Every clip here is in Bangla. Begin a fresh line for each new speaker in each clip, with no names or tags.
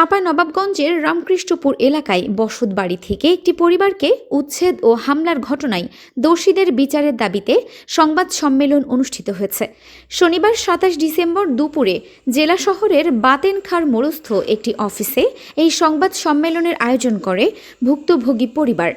চাঁপাই নবাবগঞ্জের রামকৃষ্ণপুর এলাকায় বসত বাড়ি থেকে একটি পরিবারকে উচ্ছেদ ও হামলার ঘটনায় দোষীদের বিচারের দাবিতে সংবাদ সম্মেলন অনুষ্ঠিত হয়েছে। শনিবার সাতাশ ডিসেম্বর দুপুরে জেলা শহরের বাতেনখার মোড়স্থ একটি অফিসে এই সংবাদ সম্মেলনের আয়োজন করে ভুক্তভোগী পরিবার।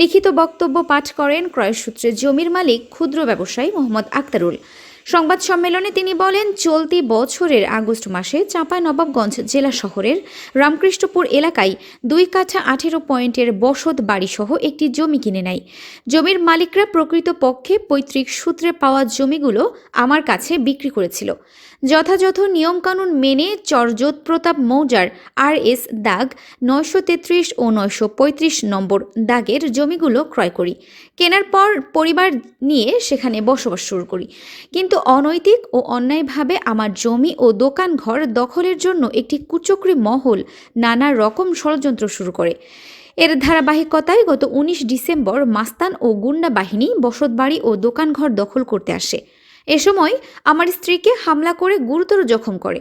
লিখিত বক্তব্য পাঠ করেন ক্রয়সূত্রে জমির মালিক, ক্ষুদ্র ব্যবসায়ী মোহাম্মদ আক্তারুল। সংবাদ সম্মেলনে তিনি বলেন, চলতি বছরের আগস্ট মাসে চাঁপাই নবাবগঞ্জ জেলা শহরের রামকৃষ্ণপুর এলাকায় দুই কাঠা আঠেরো পয়েন্টের বসত বাড়িসহ একটি জমি কিনে নেয়। জমির মালিকরা প্রকৃত পক্ষে পৈতৃক সূত্রে পাওয়া জমিগুলো আমার কাছে বিক্রি করেছিল। যথাযথ নিয়মকানুন মেনে চরজোত প্রতাপ মৌজার আর এস দাগ নয়শো তেত্রিশ ও নয়শো পঁয়ত্রিশ নম্বর দাগের জমিগুলো ক্রয় করি। কেনার পর পরিবার নিয়ে সেখানে বসবাস শুরু করি। কিন্তু অনৈতিক ও অন্যায়ভাবে আমার জমি ও দোকান ঘর দখলের জন্য একটি কুচক্রী মহল নানা রকম ষড়যন্ত্র শুরু করে। এর ধারাবাহিকতায় গত উনিশ ডিসেম্বর মাস্তান ও গুন্ডা বাহিনী বসতবাড়ি ও দোকানঘর দখল করতে আসে। এ সময় আমার স্ত্রীকে হামলা করে গুরুতর জখম করে।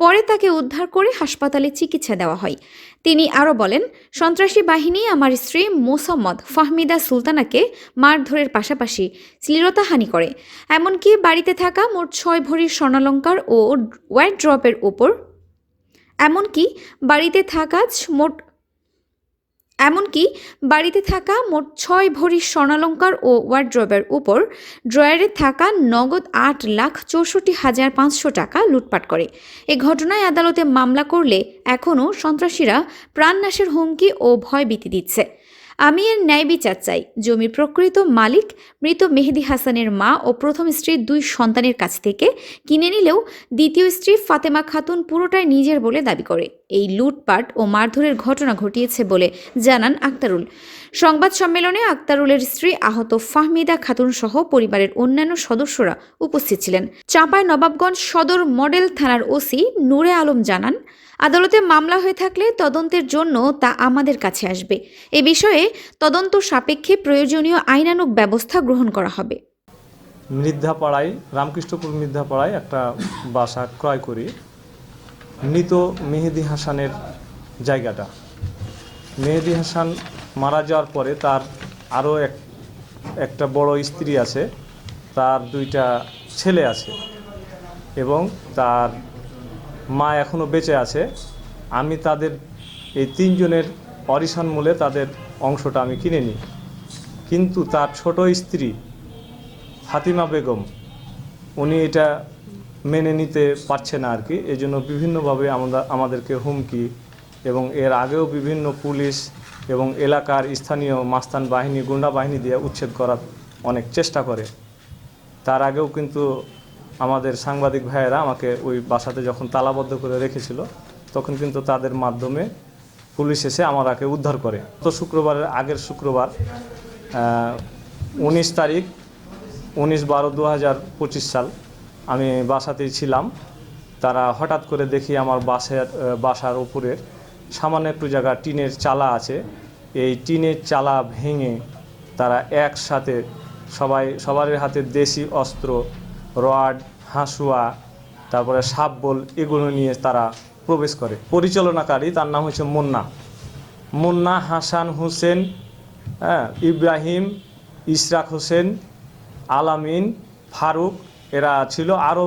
পরে তাকে উদ্ধার করে হাসপাতালে চিকিৎসা দেওয়া হয়। তিনি আরও বলেন, সন্ত্রাসী বাহিনী আমার স্ত্রী মোসাম্মদ ফাহমিদা সুলতানাকে মারধরের পাশাপাশি শ্লীলতাহানি করে। এমনকি বাড়িতে থাকা মোট ছয় ভরির স্বর্ণালঙ্কার ও ওয়াইড ড্রপের ওপর, এমনকি বাড়িতে থাকা মোট এমনকি বাড়িতে থাকা মোট ছয় ভরি স্বর্ণালঙ্কার ও ওয়ার্ড্রবের উপর ড্রয়ারে থাকা নগদ আট লাখ চৌষট্টি হাজার পাঁচশো টাকা লুটপাট করে। এ ঘটনায় আদালতে মামলা করলে এখনও সন্ত্রাসীরা প্রাণনাশের হুমকি ও ভয়ভীতি দিচ্ছে। আমি এর ন্যায় বিচার চাই। জমির প্রকৃত মালিক মৃত মেহেদি হাসানের মা ও প্রথম স্ত্রীর দুই সন্তানের কাছ থেকে কিনে নিলেও দ্বিতীয় স্ত্রী ফাতেমা খাতুন পুরোটাই নিজের বলে দাবি করে। এই লুটপাট ও মারধরের ঘটনা ঘটিয়েছে বলে জানান আক্তারুল। সংবাদ সম্মেলনে আক্তারুলের স্ত্রী আহত ফাহমিদা খাতুন সহ পরিবারের অন্যান্য সদস্যরা উপস্থিত ছিলেন। চাঁপাই নবাবগঞ্জ সদর মডেল থানার ওসি নূরে আলম জানান আদালতে মামলা হয়ে থাকলে তদন্তের জন্য তা আমাদের কাছে আসবে। এ বিষয়ে তদন্ত সাপেক্ষে প্রয়োজনীয় আইনানুগ ব্যবস্থা গ্রহণ করা হবে।
মৃদ্ধাপাড়ায় রামকৃষ্ণপুর মৃদ্ধাপাড়ায় একটা বাসা ক্রয় করি। মৃত মেহেদি হাসানের জায়গাটা। মেহেদি হাসান মারা যাওয়ার পরে তার আরও এক, একটা বড় স্ত্রী আছে, তার দুইটা ছেলে আছে এবং তার মা এখনও বেঁচে আছে। আমি তাদের, এই তিনজনের অরিশন মূলে তাদের অংশটা আমি কিনে নিই। কিন্তু তার ছোট স্ত্রী ফাতিমা বেগম, উনি এটা মেনে নিতে পারছে না আর কি। এই জন্য বিভিন্নভাবে আমরা, আমাদেরকে হুমকি এবং এর আগেও বিভিন্ন পুলিশ এবং এলাকার স্থানীয় মাস্তান বাহিনী, গুন্ডা বাহিনী দিয়ে উচ্ছেদ করার অনেক চেষ্টা করে। তার আগেও কিন্তু আমাদের সাংবাদিক ভাইয়েরা আমাকে ওই বাসাতে যখন তালাবদ্ধ করে রেখেছিল, তখন কিন্তু তাদের মাধ্যমে পুলিশ এসে আমাকে উদ্ধার করে। গত শুক্রবারের আগের শুক্রবার উনিশ তারিখ, উনিশ বারো দু হাজার পঁচিশ সাল আমি বাসাতেই ছিলাম। তারা হঠাৎ করে দেখি আমার বাসার বাসার উপরে সামান্য একটু জায়গা টিনের চালা আছে। এই টিনের চালা ভেঙে তারা একসাথে সবাই সবার হাতে দেশি অস্ত্র রড, হাঁসুয়া, তারপরে সাপবল এগুলো নিয়ে তারা প্রবেশ করে। পরিচালনাকারী, তার নাম হচ্ছে মুন্না। মুন্না হাসান হোসেন হ্যাঁ ইব্রাহিম, ইশরাক হোসেন, আলামিন, ফারুক, এরা ছিল। আরও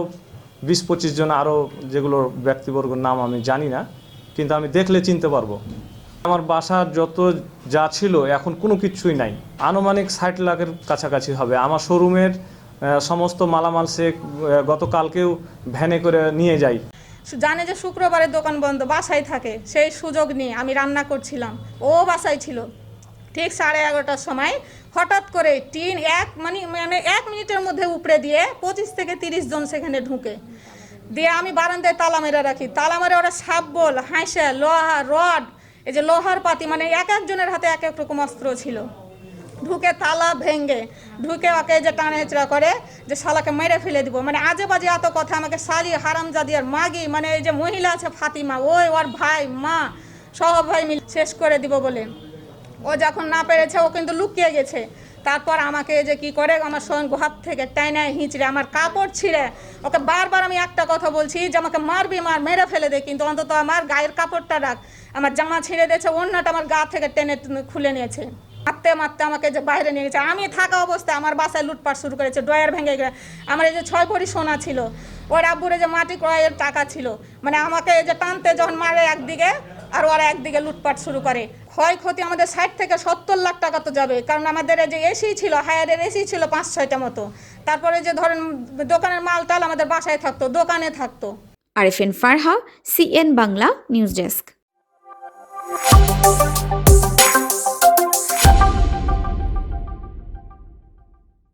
বিশ পঁচিশ জন আরও যেগুলোর ব্যক্তিবর্গর নাম আমি জানি না, কিন্তু আমি দেখলে চিনতে পারব। আমার বাসার যত যা ছিল, এখন কোনো কিছুই নাই। আনুমানিক ষাট লাখের কাছাকাছি হবে। আমার শোরুমের সমস্ত মালামাল সে গতকালকেও ভ্যানে করে নিয়ে যাই
জানে যে শুক্রবারে দোকান বন্ধ, বাসায় থাকে, সেই সুযোগ নিয়ে আমি রান্না করছিলাম। ও বাসায় ছিল। ঠিক সাড়ে এগারোটার সময় হঠাৎ করে টিন এক মানে মানে এক মিনিটের মধ্যে উপড়ে দিয়ে পঁচিশ থেকে তিরিশ জন সেখানে ঢুকে। দিয়ে আমি বারান্দায় তালা মেরে রাখি। তালা মেরে ওরা সাপ বল হাঁসে লোহা, রড, এই যে লোহার পাতি মানে এক একজনের হাতে এক এক রকম অস্ত্র ছিল। ঢুকে তালা ভেঙ্গে ঢুকে ওকে যে টানে হেঁচড়া করে যে শালাকে মেরে ফেলে দিব। মানে আজে বাজে এত কথা আমাকে সালি হারামজাদি আর মাগি মানে এই যে মহিলা আছে ফাতিমা, ওই ওর ভাই, মা সব ভাই মিলে শেষ করে দিব বলে। ও যখন না পেরেছে, ও কিন্তু লুকিয়ে গেছে। তারপর আমাকে যে কি করে, আমার সঙ্গে ঘর থেকে টাইনায় হিঁচড়ে, আমার কাপড় ছিঁড়ে ওকে বারবার আমি একটা কথা বলছি যে আমাকে মারবি, মার, মেরে ফেলে দে, কিন্তু অন্তত আমার গায়ের কাপড়টা রাখ। আমার জামা ছিঁড়ে দিয়েছে, অন্যটা আমার গা থেকে টেনে খুলে নিয়েছে। মারতে মারতে আমাকে যে বাইরে নিয়ে গেছে। আমি থাকা অবস্থায় আমার বাসায় লুটপাট শুরু করেছে ডয়ার ভেঙে গেছে। আমার এই যে ছয় ভরি সোনা ছিল, ওর আব্বুরে যে মাটি ক্রয়ের টাকা ছিল মানে আমাকে যে টানতে যখন মারে একদিকে, আর ওরা একদিকে লুটপাট শুরু করে। ক্ষয়ক্ষতি আমাদের ষাট থেকে সত্তর লাখ টাকা তো যাবে, কারণ আমাদের যে এসি ছিল, হায়ারের এসি ছিল পাঁচ, ছয়টা মতো। তারপরে যে ধরেন দোকানের মাল টাল আমাদের বাসায় থাকতো, দোকানে থাকতো।
Arifin Farha, CN Bangla, news desk.